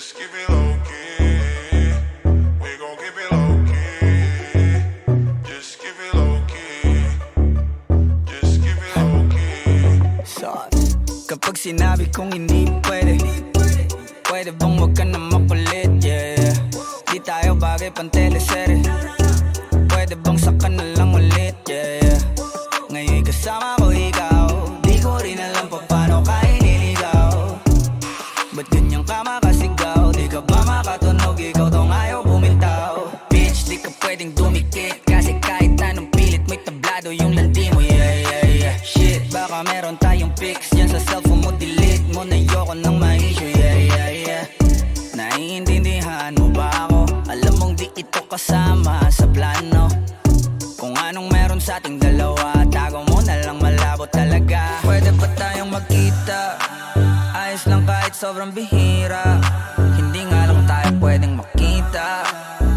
Just keep it low key. We gon' keep it low key. Just keep it low key. Just keep it low key. Sauce. Kapag sinabi kong hindi pwede Pwede bang wag ka na makulit, yeah Di tayo bagay pang teleserye Pwede bang saka tayong pics Yan sa cellphone mo, delete mo na yoko ng ma-issue Yeah, yeah, yeah. Naiintindihan mo ba ako? Alam mong di ito kasama sa plano. Kung anong meron sa ating dalawa Tago mo na lang malabo talaga. Pwede ba tayong magkita? Ayos lang kahit sobrang bihira. Hindi nga lang tayo pwedeng makita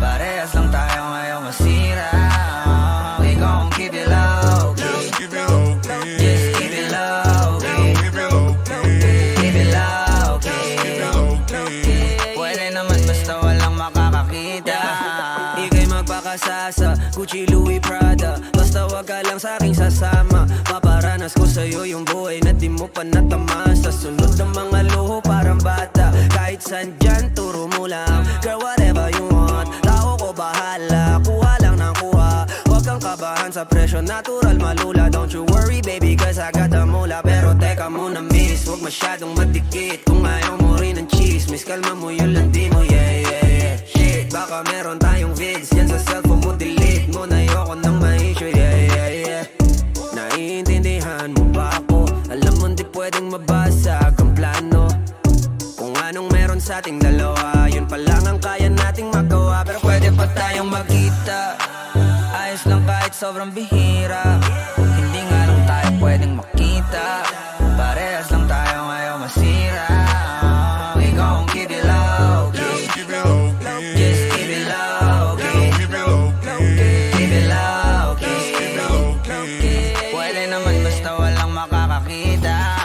Parehas lang tayo ngayon masira. We gon' keep it makakakita Ika'y magpakasasa Gucci, Louis, Prada. Basta wag ka lang sa aking sasama. Paparanas ko sa'yo yung buhay na di mo pa natamas Sa sunod ng mga luho parang bata. Kahit saan dyan, turo mo lang. Girl, whatever you want. Tao ko bahala Kuha lang ng kuha. Huwag kang kabahan sa presyo Natural malula. Don't you worry baby Cause I got the mula Pero teka muna miss Huwag masyadong madikit. Kung ayaw mo rin ng cheese Miss kalma mo yung landi mo Yeah, yeah, Baka meron tayong vids. Yan sa cellphone mo Delete mo na. Ayoko nang ma-issue. Yeah, yeah, yeah. Naiintindihan mo ba ako? Alam mo di pwedeng mabasag ang plano. Kung anong meron sa ating dalawa Yun pa lang ang kaya nating magawa. Pero pwede pa tayong magkita. Ayos lang kahit sobrang bihira Basta walang makakakita.